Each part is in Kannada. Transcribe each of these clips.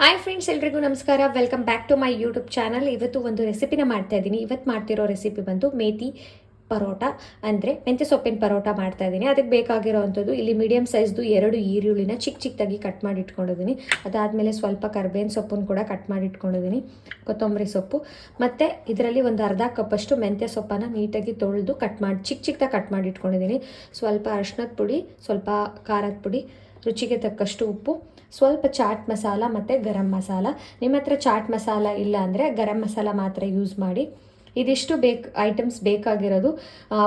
ಹಾಯ್ ಫ್ರೆಂಡ್ಸ್ ಎಲ್ರಿಗೂ ನಮಸ್ಕಾರ. Welcome back to my YouTube channel ಇವತ್ತು ಒಂದು ರೆಸಿಪಿನ ಮಾಡ್ತಾ ಇದ್ದೀನಿ. ಇವತ್ತು ಮಾಡ್ತಿರೋ ರೆಸಿಪಿ ಬಂದು ಮೇಥಿ ಪರೋಟ, ಅಂದರೆ ಮೆಂತ್ಯ ಸೊಪ್ಪಿನ ಪರೋಟ ಮಾಡ್ತಾ ಇದ್ದೀನಿ. ಅದಕ್ಕೆ ಬೇಕಾಗಿರೋವಂಥದ್ದು ಇಲ್ಲಿ ಮೀಡಿಯಮ್ ಸೈಜ್ದು ಎರಡು ಈರುಳ್ಳಿನ ಚಿಕ್ಕ ಚಿಕ್ಕದಾಗಿ ಕಟ್ ಮಾಡಿ ಇಟ್ಕೊಂಡಿದ್ದೀನಿ. ಅದಾದಮೇಲೆ ಸ್ವಲ್ಪ ಕರ್ಬೇವಿನ ಸೊಪ್ಪನ್ನು ಕೂಡ ಕಟ್ ಮಾಡಿ ಇಟ್ಕೊಂಡಿದ್ದೀನಿ. ಕೊತ್ತಂಬರಿ ಸೊಪ್ಪು. ಮತ್ತು ಇದರಲ್ಲಿ ಒಂದು ಅರ್ಧ ಕಪ್ಪಷ್ಟು ಮೆಂತ್ಯ ಸೊಪ್ಪನ್ನು ನೀಟಾಗಿ ತೊಳೆದು ಕಟ್ ಮಾಡಿ ಚಿಕ್ಕ ಚಿಕ್ಕದಾಗಿ ಕಟ್ ಮಾಡಿ ಇಟ್ಕೊಂಡಿದ್ದೀನಿ. ಸ್ವಲ್ಪ ಅರ್ಶಿನದ ಪುಡಿ, ಸ್ವಲ್ಪ ಖಾರದ ಪುಡಿ ರುಚಿಗೆ ತಕ್ಕಷ್ಟು ಉಪ್ಪು, ಸ್ವಲ್ಪ ಚಾಟ್ ಮಸಾಲ ಮತ್ತು ಗರಂ ಮಸಾಲ. ನಿಮ್ಮ ಹತ್ರ ಚಾಟ್ ಮಸಾಲ ಇಲ್ಲ ಅಂದರೆ ಗರಂ ಮಸಾಲ ಮಾತ್ರ ಯೂಸ್ ಮಾಡಿ. ಇದಿಷ್ಟು ಬೇಕು ಐಟಮ್ಸ್ ಬೇಕಾಗಿರೋದು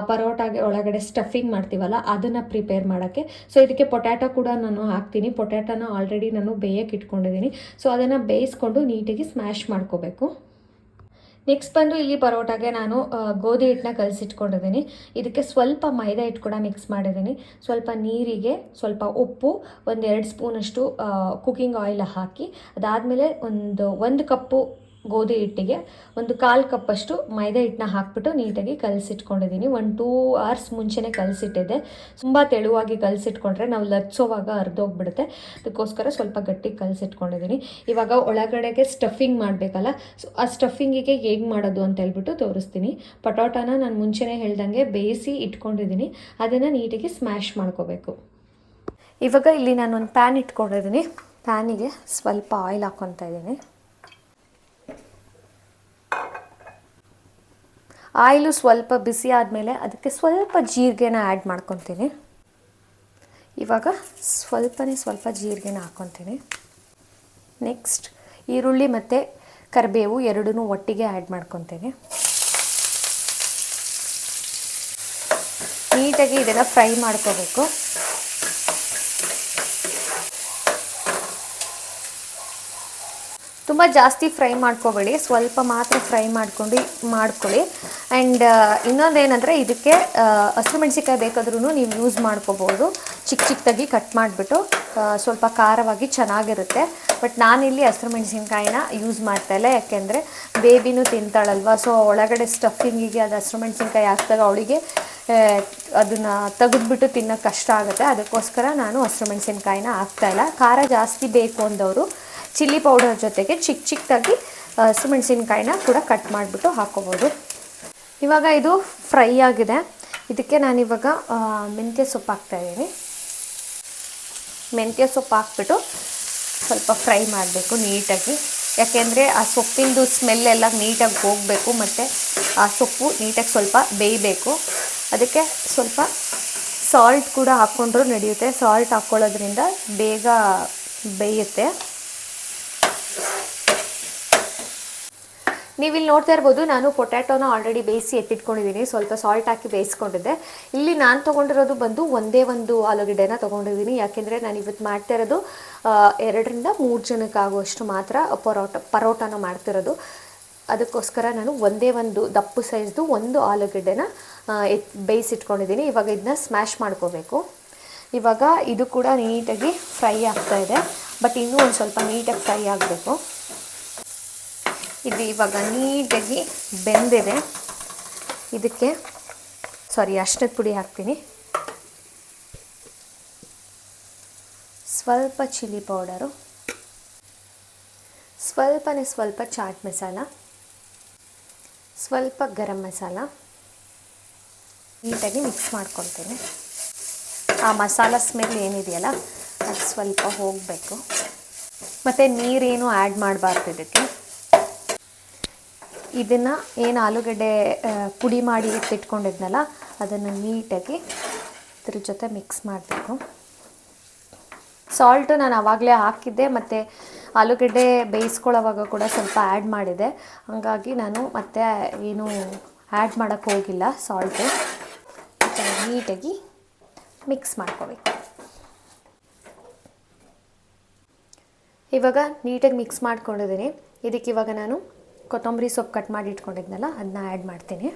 ಪರೋಟಾಗೆ ಒಳಗಡೆ ಸ್ಟಫಿಂಗ್ ಮಾಡ್ತೀವಲ್ಲ, ಅದನ್ನು ಪ್ರಿಪೇರ್ ಮಾಡೋಕ್ಕೆ. ಸೊ ಇದಕ್ಕೆ ಪೊಟ್ಯಾಟೊ ಕೂಡ ನಾನು ಹಾಕ್ತೀನಿ. ಪೊಟ್ಯಾಟೊನ ಆಲ್ರೆಡಿ ನಾನು ಬೇಯಕ್ಕೆ ಇಟ್ಕೊಂಡಿದ್ದೀನಿ. ಸೊ ಅದನ್ನು ಬೇಯಿಸ್ಕೊಂಡು ನೀಟಾಗಿ ಸ್ಮ್ಯಾಶ್ ಮಾಡ್ಕೋಬೇಕು. ನೆಕ್ಸ್ಟ್ ಬಂದು ಇಲ್ಲಿ ಪರೋಟಾಗೆ ನಾನು ಗೋಧಿ ಹಿಟ್ಟನ್ನ ಕಲಸಿಟ್ಕೊಂಡಿದ್ದೀನಿ. ಇದಕ್ಕೆ ಸ್ವಲ್ಪ ಮೈದಾ ಹಿಟ್ಟು ಕೂಡ ಮಿಕ್ಸ್ ಮಾಡಿದ್ದೀನಿ. ಸ್ವಲ್ಪ ನೀರಿಗೆ ಸ್ವಲ್ಪ ಉಪ್ಪು, ಒಂದೆರಡು ಸ್ಪೂನಷ್ಟು ಕುಕ್ಕಿಂಗ್ ಆಯಿಲ್ ಹಾಕಿ, ಅದಾದಮೇಲೆ ಒಂದು ಒಂದು ಕಪ್ಪು ಗೋಧಿ ಹಿಟ್ಟಿಗೆ ಒಂದು ಕಾಲು ಕಪ್ಪಷ್ಟು ಮೈದಾ ಹಿಟ್ಟನ್ನ ಹಾಕ್ಬಿಟ್ಟು ನೀಟಾಗಿ ಕಲಸಿಟ್ಕೊಂಡಿದ್ದೀನಿ. ಒಂದು ಟೂ ಅವರ್ಸ್ ಮುಂಚೆನೇ ಕಲಸಿಟ್ಟಿದ್ದೆ. ತುಂಬ ತೆಳುವಾಗಿ ಕಲಸಿಟ್ಕೊಂಡ್ರೆ ನಾವು ಲಚ್ಚೋವಾಗ ಅರ್ಧೋಗ್ಬಿಡುತ್ತೆ ಅದಕ್ಕೋಸ್ಕರ ಸ್ವಲ್ಪ ಗಟ್ಟಿ ಕಲಸಿಟ್ಕೊಂಡಿದ್ದೀನಿ. ಇವಾಗ ಒಳಗಡೆಗೆ ಸ್ಟಫಿಂಗ್ ಮಾಡಬೇಕಲ್ಲ ಸೊ ಆ ಸ್ಟಫಿಂಗಿಗೆ ಹೇಗೆ ಮಾಡೋದು ಅಂತ ಹೇಳ್ಬಿಟ್ಟು ತೋರಿಸ್ತೀನಿ. ಪಟೋಟಾನ ನಾನು ಮುಂಚೆನೇ ಹೇಳ್ದಂಗೆ ಬೇಯಿಸಿ ಇಟ್ಕೊಂಡಿದ್ದೀನಿ. ಅದನ್ನು ನೀಟಾಗಿ ಸ್ಮ್ಯಾಶ್ ಮಾಡ್ಕೋಬೇಕು. ಇವಾಗ ಇಲ್ಲಿ ನಾನು ಒಂದು ಪ್ಯಾನ್ ಇಟ್ಕೊಂಡಿದ್ದೀನಿ ಪ್ಯಾನಿಗೆ ಸ್ವಲ್ಪ ಆಯಿಲ್ ಹಾಕ್ಕೊತಾ ಇದ್ದೀನಿ. ಆಯಿಲು ಸ್ವಲ್ಪ ಬಿಸಿ ಆದಮೇಲೆ ಅದಕ್ಕೆ ಸ್ವಲ್ಪ ಜೀರಿಗೆನ ಆ್ಯಡ್ ಮಾಡ್ಕೊತೀನಿ. ಇವಾಗ ಸ್ವಲ್ಪನೇ ಸ್ವಲ್ಪ ಜೀರಿಗೆನ ಹಾಕ್ಕೊತೀನಿ ನೆಕ್ಸ್ಟ್ ಈರುಳ್ಳಿ ಮತ್ತು ಕರಿಬೇವು ಎರಡೂ ಒಟ್ಟಿಗೆ ಆ್ಯಡ್ ಮಾಡ್ಕೊತೀನಿ. ನೀಟಾಗಿ ಇದೆಲ್ಲ ಫ್ರೈ ಮಾಡ್ಕೋಬೇಕು. ತುಂಬ ಜಾಸ್ತಿ ಫ್ರೈ ಮಾಡ್ಕೋಬೇಡಿ. ಸ್ವಲ್ಪ ಮಾತ್ರ ಫ್ರೈ ಮಾಡ್ಕೊಂಡು ಮಾಡ್ಕೊಳ್ಳಿ. ಆ್ಯಂಡ್ ಇನ್ನೊಂದೇನೆಂದರೆ ಇದಕ್ಕೆ ಹಸಿರು ಮೆಣಸಿಕಾಯಿ ಬೇಕಾದ್ರೂ ನೀವು ಯೂಸ್ ಮಾಡ್ಕೋಬೋದು. ಚಿಕ್ಕ ಚಿಕ್ಕದಾಗಿ ಕಟ್ ಮಾಡಿಬಿಟ್ಟು ಸ್ವಲ್ಪ ಖಾರವಾಗಿ ಚೆನ್ನಾಗಿರುತ್ತೆ. ಬಟ್ ನಾನಿಲ್ಲಿ ಹಸಿರು ಮೆಣಸಿನ್ಕಾಯಿನ ಯೂಸ್ ಮಾಡ್ತಾಯಿಲ್ಲ ಯಾಕೆಂದರೆ ಬೇಬಿನೂ ತಿಂತಾಳಲ್ವ? ಸೊ ಒಳಗಡೆ ಸ್ಟಫಿಂಗಿಗೆ ಅದು ಹಸಿರು ಮೆಣಸಿನ್ಕಾಯಿ ಹಾಕಿದಾಗ ಅವಳಿಗೆ ಅದನ್ನು ತೆಗೆದುಬಿಟ್ಟು ತಿನ್ನೋಕ್ಕೆ ಕಷ್ಟ ಆಗುತ್ತೆ. ಅದಕ್ಕೋಸ್ಕರ ನಾನು ಹಸಿರು ಮೆಣಸಿನ್ಕಾಯಿನ ಹಾಕ್ತಾಯಿಲ್ಲ ಖಾರ ಜಾಸ್ತಿ ಬೇಕು ಅಂದವರು ಚಿಲ್ಲಿ ಪೌಡರ್ ಜೊತೆಗೆ ಚಿಕ್ಕ ಚಿಕ್ಕದಾಗಿ ಹಸಿಮೆಣಸಿನ್ಕಾಯಿನ ಕೂಡ ಕಟ್ ಮಾಡಿಬಿಟ್ಟು ಹಾಕೋಬೋದು. ಇವಾಗ ಇದು ಫ್ರೈ ಆಗಿದೆ. ಇದಕ್ಕೆ ನಾನಿವಾಗ ಮೆಂತ್ಯ ಸೊಪ್ಪು ಹಾಕ್ತಾಯಿದ್ದೀನಿ ಮೆಂತ್ಯ ಸೊಪ್ಪು ಹಾಕ್ಬಿಟ್ಟು ಸ್ವಲ್ಪ ಫ್ರೈ ಮಾಡಬೇಕು ನೀಟಾಗಿ. ಯಾಕೆಂದರೆ ಆ ಸೊಪ್ಪಿಂದು ಸ್ಮೆಲ್ ಎಲ್ಲ ನೀಟಾಗಿ ಹೋಗಬೇಕು ಮತ್ತು ಆ ಸೊಪ್ಪು ನೀಟಾಗಿ ಸ್ವಲ್ಪ ಬೇಯಬೇಕು. ಅದಕ್ಕೆ ಸ್ವಲ್ಪ ಸಾಲ್ಟ್ ಕೂಡ ಹಾಕ್ಕೊಂಡ್ರೂ ನಡೆಯುತ್ತೆ. ಸಾಲ್ಟ್ ಹಾಕ್ಕೊಳ್ಳೋದ್ರಿಂದ ಬೇಗ ಬೇಯುತ್ತೆ. ನೀವು ಇಲ್ಲಿ ನೋಡ್ತಾ ಇರ್ಬೋದು, ನಾನು ಪೊಟ್ಯಾಟೋನ ಆಲ್ರೆಡಿ ಬೇಯಿಸಿ ಎತ್ತಿಟ್ಕೊಂಡಿದ್ದೀನಿ, ಸ್ವಲ್ಪ ಸಾಲ್ಟ್ ಹಾಕಿ ಬೇಯಿಸ್ಕೊಂಡಿದ್ದೆ. ಇಲ್ಲಿ ನಾನು ತೊಗೊಂಡಿರೋದು ಬಂದು ಒಂದೇ ಒಂದು ಆಲೂಗಡ್ಡೆನ ತೊಗೊಂಡಿದ್ದೀನಿ. ಯಾಕೆಂದರೆ ನಾನು ಇವತ್ತು ಮಾಡ್ತಾ ಇರೋದು ಎರಡರಿಂದ ಮೂರು ಜನಕ್ಕೆ ಆಗುವಷ್ಟು ಮಾತ್ರ ಪರೋಟ, ಪರೋಟಾನ ಮಾಡ್ತಿರೋದು. ಅದಕ್ಕೋಸ್ಕರ ನಾನು ಒಂದೇ ಒಂದು ದಪ್ಪು ಸೈಜ್ದು ಒಂದು ಆಲೂಗಡ್ಡೆನ ಎತ್, ಬೇಯಿಸಿಟ್ಕೊಂಡಿದ್ದೀನಿ. ಇವಾಗ ಇದನ್ನ ಸ್ಮ್ಯಾಶ್ ಮಾಡ್ಕೋಬೇಕು. ಇವಾಗ ಇದು ಕೂಡ ನೀಟಾಗಿ ಫ್ರೈ ಆಗ್ತಾ ಇದೆ. ಬಟ್ ಇನ್ನೂ ಒಂದು ಸ್ವಲ್ಪ ನೀಟಾಗಿ ಫ್ರೈ ಆಗಬೇಕು. ಇದು ಇವಾಗ ನೀಟಾಗಿ ಬೆಂದಿದೆ. ಇದಕ್ಕೆ ಸಾರಿ ಅಷ್ಟದ ಪುಡಿ ಹಾಕ್ತೀನಿ. ಸ್ವಲ್ಪ ಚಿಲ್ಲಿ ಪೌಡರು. ಸ್ವಲ್ಪನೇ ಸ್ವಲ್ಪ ಚಾಟ್ ಮಸಾಲ. ಸ್ವಲ್ಪ ಗರಂ ಮಸಾಲ. ನೀಟಾಗಿ ಮಿಕ್ಸ್ ಮಾಡ್ಕೊಳ್ತೀನಿ. ಆ ಮಸಾಲ ಸ್ಮೆಲ್ ಏನಿದೆಯಲ್ಲ, ಅದು ಸ್ವಲ್ಪ ಹೋಗಬೇಕು. ಮತ್ತು ನೀರೇನು ಆ್ಯಡ್ ಮಾಡಬಾರ್ದು ಇದಕ್ಕೆ. ಇದನ್ನು ಏನು ಆಲೂಗಡ್ಡೆ ಪುಡಿ ಮಾಡಿ ಎತ್ತಿಟ್ಕೊಂಡಿದ್ನಲ್ಲ ಅದನ್ನು ನೀಟಾಗಿ ಇದ್ರ ಜೊತೆ ಮಿಕ್ಸ್ ಮಾಡಬೇಕು. ಸಾಲ್ಟು ನಾನು ಆವಾಗಲೇ ಹಾಕಿದ್ದೆ, ಮತ್ತು ಆಲೂಗಡ್ಡೆ ಬೇಯಿಸ್ಕೊಳ್ಳೋವಾಗ ಕೂಡ ಸ್ವಲ್ಪ ಆ್ಯಡ್ ಮಾಡಿದೆ. ಹಾಗಾಗಿ ನಾನು ಮತ್ತೆ ಏನು ಆ್ಯಡ್ ಮಾಡೋಕ್ಕೆ ಹೋಗಿಲ್ಲ ಸಾಲ್ಟು ನೀಟಾಗಿ ಮಿಕ್ಸ್ ಮಾಡ್ಕೋಬೇಕು. ಇವಾಗ ನೀಟಾಗಿ ಮಿಕ್ಸ್ ಮಾಡ್ಕೊಂಡಿದ್ದೀನಿ. ಇದಕ್ಕೆ ಇವಾಗ ನಾನು ಕೊತ್ತಂಬರಿ ಸೊಪ್ಪು ಕಟ್ ಮಾಡಿ ಇಟ್ಕೊಂಡಿದ್ನಲ್ಲ ಅದನ್ನ ಆ್ಯಡ್ ಮಾಡ್ತೀನಿ.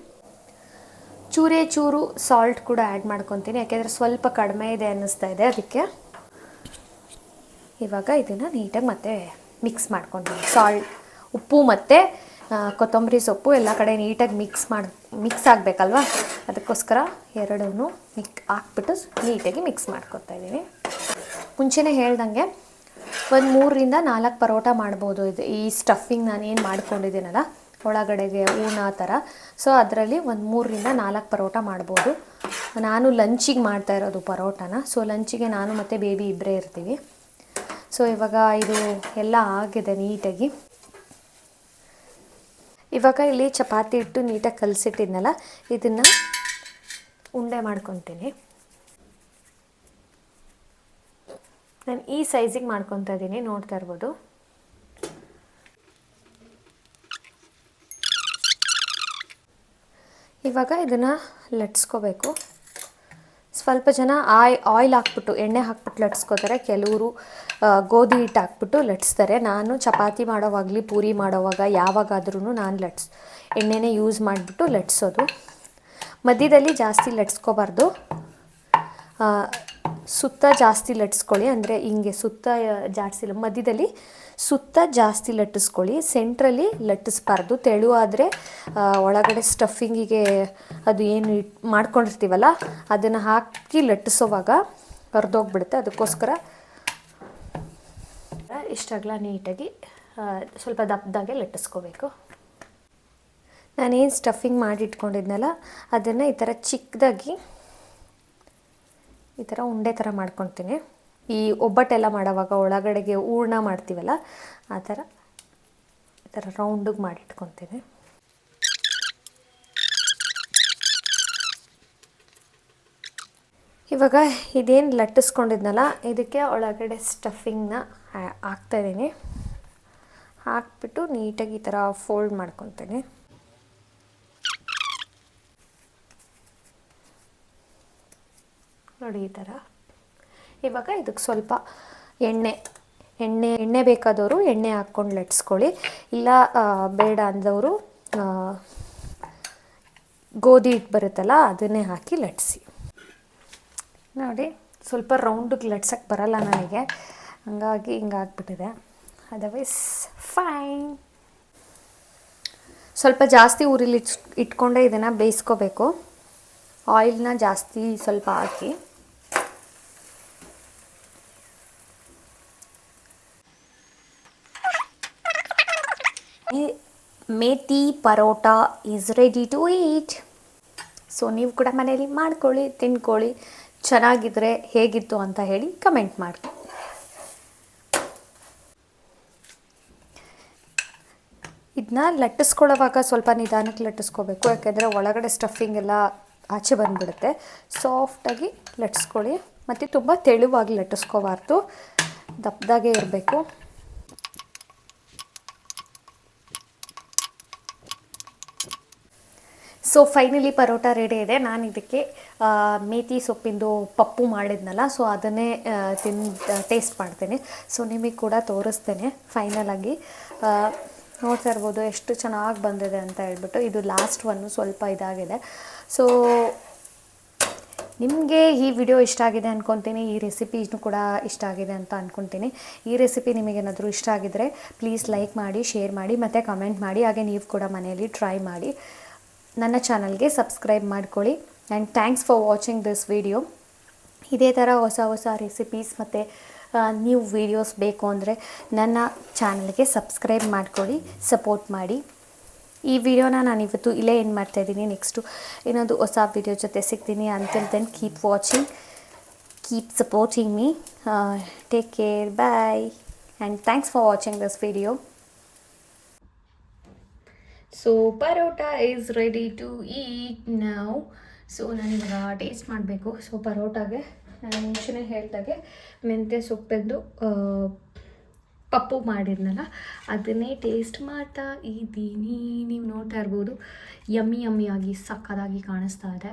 ಚೂರೇ ಚೂರು ಸಾಲ್ಟ್ ಕೂಡ ಆ್ಯಡ್ ಮಾಡ್ಕೊತೀನಿ, ಯಾಕೆಂದರೆ ಸ್ವಲ್ಪ ಕಡಿಮೆ ಇದೆ ಅನ್ನಿಸ್ತಾ ಇದೆ ಅದಕ್ಕೆ. ಇವಾಗ ಇದನ್ನು ನೀಟಾಗಿ ಮತ್ತೆ ಮಿಕ್ಸ್ ಮಾಡ್ಕೊತೀನಿ. ಸಾಲ್ಟ್ ಉಪ್ಪು ಮತ್ತು ಕೊತ್ತಂಬರಿ ಸೊಪ್ಪು ಎಲ್ಲ ಕಡೆ ನೀಟಾಗಿ ಮಿಕ್ಸ್ ಮಾಡಿ ಮಿಕ್ಸ್ ಆಗಬೇಕಲ್ವ? ಅದಕ್ಕೋಸ್ಕರ ಎರಡೂ ಮಿಕ್ ಹಾಕ್ಬಿಟ್ಟು ನೀಟಾಗಿ ಮಿಕ್ಸ್ ಮಾಡ್ಕೊತಾ ಇದ್ದೀನಿ. ಮುಂಚೆನೇ ಹೇಳ್ದಂಗೆ ಒಂದು ಮೂರರಿಂದ ನಾಲ್ಕು ಪರೋಟ ಮಾಡ್ಬೋದು. ಇದು ಈ ಸ್ಟಫಿಂಗ್ ನಾನು ಏನು ಮಾಡ್ಕೊಂಡಿದ್ದೀನಲ್ಲ, ಒಳಗಡೆಗೆ ಹೂರ್ಣ ಆ ಥರ. ಸೊ ಅದರಲ್ಲಿ ಒಂದು ಮೂರರಿಂದ ನಾಲ್ಕು ಪರೋಟ ಮಾಡ್ಬೋದು. ನಾನು ಲಂಚಿಗೆ ಮಾಡ್ತಾ ಇರೋದು ಪರೋಟನ. ಸೊ ಲಂಚಿಗೆ ನಾನು ಮತ್ತು ಬೇಬಿ ಇಬ್ಬರೇ ಇರ್ತೀವಿ. ಸೊ ಇವಾಗ ಇದು ಎಲ್ಲ ಆಗಿದೆ ನೀಟಾಗಿ. ಇವಾಗ ಇಲ್ಲಿ ಚಪಾತಿ ಇಟ್ಟು ನೀಟಾಗಿ ಕಲಸಿಟ್ಟಿದ್ನಲ್ಲ, ಇದನ್ನು ಉಂಡೆ ಮಾಡ್ಕೊತೀನಿ. ನಾನು ಈ ಸೈಜಿಗೆ ಮಾಡ್ಕೊತಾ ಇದ್ದೀನಿ ನೋಡ್ತಾ ಇರ್ಬೋದು. ಇವಾಗ ಇದನ್ನು ಲಟ್ಸ್ಕೋಬೇಕು. ಸ್ವಲ್ಪ ಜನ ಆಯ್ ಆಯಿಲ್ ಹಾಕ್ಬಿಟ್ಟು, ಎಣ್ಣೆ ಹಾಕ್ಬಿಟ್ಟು ಲಟ್ಸ್ಕೋತಾರೆ. ಕೆಲವರು ಗೋಧಿ ಹಿಟ್ಟು ಹಾಕ್ಬಿಟ್ಟು ಲಟ್ಸ್ತಾರೆ. ನಾನು ಚಪಾತಿ ಮಾಡೋವಾಗಲಿ, ಪೂರಿ ಮಾಡೋವಾಗ ಯಾವಾಗಾದ್ರೂ ನಾನು ಲಟ್ಸ್, ಎಣ್ಣೆನೇ ಯೂಸ್ ಮಾಡಿಬಿಟ್ಟು ಲಟ್ಸೋದು. ಮಧ್ಯದಲ್ಲಿ ಜಾಸ್ತಿ ಲಟ್ಸ್ಕೋಬಾರ್ದು. ಸುತ್ತ ಜಾಸ್ತಿ ಲಟ್ಟಿಸ್ಕೊಳ್ಳಿ, ಅಂದರೆ ಹಿಂಗೆ ಸುತ್ತ ಜಾಡಿಸಿಲ್ಲ ಮಧ್ಯದಲ್ಲಿ ಸುತ್ತ ಜಾಸ್ತಿ ಲಟ್ಟಿಸ್ಕೊಳ್ಳಿ ಸೆಂಟ್ರಲ್ಲಿ ಲಟ್ಟಿಸ್ಬಾರ್ದು. ತೆಳು ಆದರೆ ಒಳಗಡೆ ಸ್ಟಫಿಂಗಿಗೆ ಅದು ಏನು ಇಟ್ ಮಾಡ್ಕೊಂಡಿರ್ತೀವಲ್ಲ, ಅದನ್ನು ಹಾಕಿ ಲಟ್ಟಿಸೋವಾಗ ಹರಿದೋಗ್ಬಿಡುತ್ತೆ. ಅದಕ್ಕೋಸ್ಕರ ಇಷ್ಟಾಗಲ ನೀಟಾಗಿ ಸ್ವಲ್ಪ ದಪ್ಪದಾಗೆ ಲಟ್ಟಿಸ್ಕೋಬೇಕು. ನಾನೇನು ಸ್ಟಫಿಂಗ್ ಮಾಡಿಟ್ಕೊಂಡಿದ್ನಲ್ಲ, ಅದನ್ನು ಈ ಥರ ಚಿಕ್ಕದಾಗಿ ಈ ಥರ ಉಂಡೆ ಥರ ಮಾಡ್ಕೊತೀನಿ ಈ ಒಬ್ಬಟ್ಟೆಲ್ಲ ಮಾಡೋವಾಗ ಒಳಗಡೆಗೆ ಹೂರ್ಣ ಮಾಡ್ತೀವಲ್ಲ, ಆ ಥರ, ಈ ಥರ ರೌಂಡಿಗೆ ಮಾಡಿಟ್ಕೊತೀನಿ ಇವಾಗ ಇದೇನು ಲಟ್ಟಿಸ್ಕೊಂಡಿದ್ನಲ್ಲ, ಇದಕ್ಕೆ ಒಳಗಡೆ ಸ್ಟಫಿಂಗ್ನ ಹಾಕ್ತಾಯಿದ್ದೀನಿ ಹಾಕ್ಬಿಟ್ಟು ನೀಟಾಗಿ ಈ ಥರ ಫೋಲ್ಡ್ ಮಾಡ್ಕೊತೀನಿ ನೋಡಿ ಈ ಥರ. ಇವಾಗ ಇದಕ್ಕೆ ಸ್ವಲ್ಪ ಎಣ್ಣೆ ಎಣ್ಣೆ ಎಣ್ಣೆ ಬೇಕಾದವರು ಎಣ್ಣೆ ಹಾಕ್ಕೊಂಡು ಲಟ್ಸ್ಕೊಳ್ಳಿ. ಇಲ್ಲ ಬೇಡ ಅಂದವರು ಗೋಧಿ ಹಿಟ್ಟು ಬರುತ್ತಲ್ಲ, ಅದನ್ನೇ ಹಾಕಿ ಲಟ್ಸಿ. ನೋಡಿ, ಸ್ವಲ್ಪ ರೌಂಡಿಗೆ ಲಟ್ಸಕ್ಕೆ ಬರಲ್ಲ ನನಗೆ. ಹಂಗಾಗಿ ಹಿಂಗಾಗ್ಬಿಟ್ಟಿದೆ ಅದರ್ವೈಸ್ ಫೈನ್ ಸ್ವಲ್ಪ ಜಾಸ್ತಿ ಊರಿಲಿ ಇಟ್ಕೊಂಡೆ ಇದನ್ನು ಬೇಯಿಸ್ಕೋಬೇಕು. ಆಯಿಲ್ನ ಜಾಸ್ತಿ ಸ್ವಲ್ಪ ಹಾಕಿ. Methi paratha is ready to eat so ನೀವು ಕೂಡ ಮನೆಯಲ್ಲಿ ಮಾಡ್ಕೊಳ್ಳಿ, ತಿನ್ಕೊಳ್ಳಿ. ಚೆನ್ನಾಗಿದ್ರೆ ಹೇಗಿತ್ತು ಅಂತ ಹೇಳಿ ಕಮೆಂಟ್ ಮಾಡಿ ಇದನ್ನ ಲಟ್ಟಿಸ್ಕೊಳ್ಳೋವಾಗ ಸ್ವಲ್ಪ ನಿಧಾನಕ್ಕೆ ಲಟ್ಟಿಸ್ಕೋಬೇಕು, ಯಾಕೆಂದರೆ ಒಳಗಡೆ ಸ್ಟಫಿಂಗ್ ಎಲ್ಲ ಆಚೆ ಬಂದುಬಿಡುತ್ತೆ. ಸಾಫ್ಟಾಗಿ ಲಟ್ಟಿಸ್ಕೊಳ್ಳಿ, ಮತ್ತು ತುಂಬ ತೆಳುವಾಗಿ ಲಟ್ಟಿಸ್ಕೋಬಾರ್ದು. ದಪ್ಪದಾಗೆ ಇರಬೇಕು. ಸೊ ಫೈನಲಿ ಪರೋಟ ರೆಡಿ ಇದೆ. ನಾನು ಇದಕ್ಕೆ ಮೇಥಿ ಸೊಪ್ಪಿಂದು ಪಪ್ಪು ಮಾಡಿದ್ನಲ್ಲ ಸೊ ಅದನ್ನೇ ತಿನ್ ಟೇಸ್ಟ್ ಮಾಡ್ತೇನೆ. ಸೊ ನಿಮಗೆ ಕೂಡ ತೋರಿಸ್ತೇನೆ ಫೈನಲಾಗಿ ನೋಡ್ತಾ ಇರ್ಬೋದು ಎಷ್ಟು ಚೆನ್ನಾಗಿ ಬಂದಿದೆ ಅಂತ ಹೇಳ್ಬಿಟ್ಟು. ಇದು ಲಾಸ್ಟ್ ಒನ್ನು ಸ್ವಲ್ಪ ಇದಾಗಿದೆ. ಸೊ ನಿಮಗೆ ಈ ವಿಡಿಯೋ ಇಷ್ಟ ಆಗಿದೆ ಅಂದ್ಕೊತೀನಿ ಈ ರೆಸಿಪಿನೂ ಕೂಡ ಇಷ್ಟ ಆಗಿದೆ ಅಂತ ಅಂದ್ಕೊತೀನಿ ಈ ರೆಸಿಪಿ ನಿಮಗೇನಾದರೂ ಇಷ್ಟ ಆಗಿದರೆ ಪ್ಲೀಸ್ ಲೈಕ್ ಮಾಡಿ ಶೇರ್ ಮಾಡಿ, ಮತ್ತು ಕಮೆಂಟ್ ಮಾಡಿ. ಹಾಗೆ ನೀವು ಕೂಡ ಮನೆಯಲ್ಲಿ ಟ್ರೈ ಮಾಡಿ. ನನ್ನ ಚಾನಲ್ಗೆ ಸಬ್ಸ್ಕ್ರೈಬ್ ಮಾಡ್ಕೊಳ್ಳಿ. And thanks for watching this video ಇದೇ ಥರ ಹೊಸ ಹೊಸ ರೆಸಿಪೀಸ್ ಮತ್ತು ನ್ಯೂ ವೀಡಿಯೋಸ್ ಬೇಕು ಅಂದರೆ ನನ್ನ ಚಾನಲ್ಗೆ ಸಬ್ಸ್ಕ್ರೈಬ್ ಮಾಡ್ಕೊಳ್ಳಿ ಸಪೋರ್ಟ್ ಮಾಡಿ. ಈ ವಿಡಿಯೋನ ನಾನು ಇವತ್ತು ಇಲ್ಲೇ ಏನು ಮಾಡ್ತಾಯಿದ್ದೀನಿ ನೆಕ್ಸ್ಟು ಇನ್ನೊಂದು ಹೊಸ ವಿಡಿಯೋ ಜೊತೆ ಸಿಗ್ತೀನಿ. Until then keep watching keep supporting me take care bye and thanks for watching this video so paratha is ready to eat ನಾವು ಸೊ ನಾನಿವಾಗ ಟೇಸ್ಟ್ ಮಾಡಬೇಕು. ಸೊ ಪರೋಟಾಗೆ ನಾನು ಮುಂಚೆನೇ ಹೇಳಿದಾಗೆ ಮೆಂತ್ಯ ಸೊಪ್ಪೆಂದು ಪಪ್ಪು ಮಾಡಿದ್ನಲ್ಲ, ಅದನ್ನೇ ಟೇಸ್ಟ್ ಮಾಡ್ತಾ ಇದ್ದೀನಿ. ನೀವು ನೋಡ್ತಾ ಇರ್ಬೋದು, ಯಮ್ಮಿ ಯಮ್ಮಿಯಾಗಿ ಸಕ್ಕದಾಗಿ ಕಾಣಿಸ್ತಾ ಇದೆ.